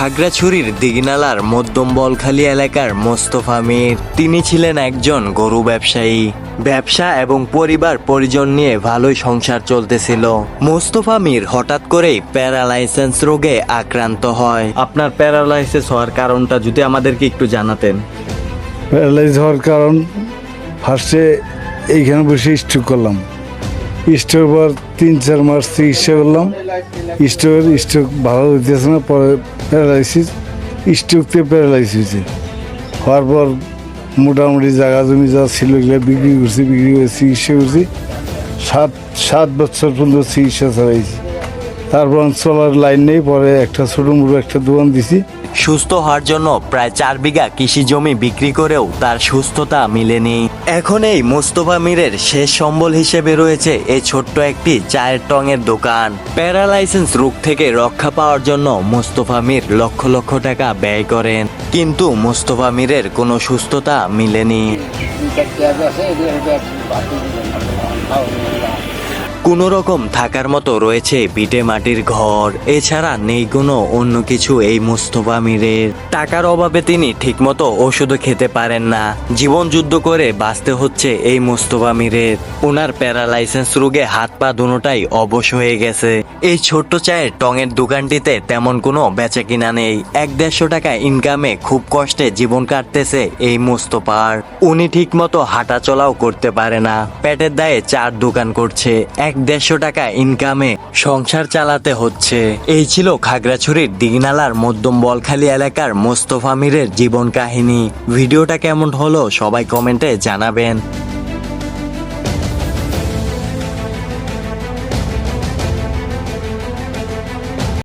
খাগড়াছড়ির দিগনালার মধ্যম বলখালী এলাকার মোস্তফা মীর। তিনি ছিলেন একজন গরু ব্যবসায়ী। ব্যবসা এবং পরিবার পরিজন নিয়ে ভালোই সংসার চলতেছিল। মোস্তফা মীর হঠাৎ করেই প্যারালাইসেন্স রোগে আক্রান্ত হয়। আপনার প্যারালাইসিস হওয়ার কারণটা যদি আমাদেরকে একটু জানাতেন। প্যারালাইজ হওয়ার কারণ ফার্স্টে এইখানে বসে স্ট্রোক করলাম। স্ট্রোক পর তিন চার মাস চিকিৎসা করলাম। স্ট্রোক স্ট্রোক ভালো হইতেছে না পরে প্যারালাইসিস স্ট্রোক থেকে প্যারালাইসিস হয়েছে হওয়ার পর মোটামুটি জায়গা জমি যা ছিল বিক্রি করছি, বিক্রি করে চিকিৎসা করছি। সাত সাত বছর পর্যন্ত চিকিৎসা চালাইছি। তারপর চলার লাইন নেই, পরে একটা ছোটো মোটো একটা দোকান দিছি। সুস্থ হওয়ার জন্য প্রায় চার বিঘা কৃষি জমি বিক্রি করেও তার সুস্থতা মিলেনি। এখন এই মোস্তফা মীরের শেষ সম্বল হিসেবে রয়েছে এই ছোট্ট একটি চায়ের টঙের দোকান। প্যারালাইসেন্স রোগ থেকে রক্ষা পাওয়ার জন্য মোস্তফা মীর লক্ষ লক্ষ টাকা ব্যয় করেন। কিন্তু মোস্তফা মীরের কোনো সুস্থতা মিলেনি। কোনো রকম থাকার মতো রয়েছে বিটে মাটির ঘর। এছাড়া নেই কোনো অন্য কিছু এই মুস্তফা মিরের টাকার অভাবে তিনি ঠিকমতো ওষুধও খেতে পারেন না। জীবন যুদ্ধ করে বাঁচতে হচ্ছে এই মুস্তফা মিরের ওনার প্যারালাইসেন্স রোগে হাত পা দুটাই অবশ হয়ে গেছে। এই ছোট্ট চায়ের টঙের দোকানটিতে তেমন কোনো বেচা কিনা নেই। এক দেড়শো টাকা ইনকামে খুব কষ্টে জীবন কাটতেছে এই মুস্তফার। উনি ঠিকমতো হাঁটা চলাও করতে পারে না। পেটের দায়ে চার দোকান করছে। এক দেড়শো টাকা ইনকামে সংসার চালাতে হচ্ছে। এই ছিল খাগড়াছড়ির দিগনালার মধ্যম বলখালি এলাকার মোস্তফা মীরের জীবন কাহিনী। ভিডিওটা কেমন হলো সবাই কমেন্টে জানাবেন।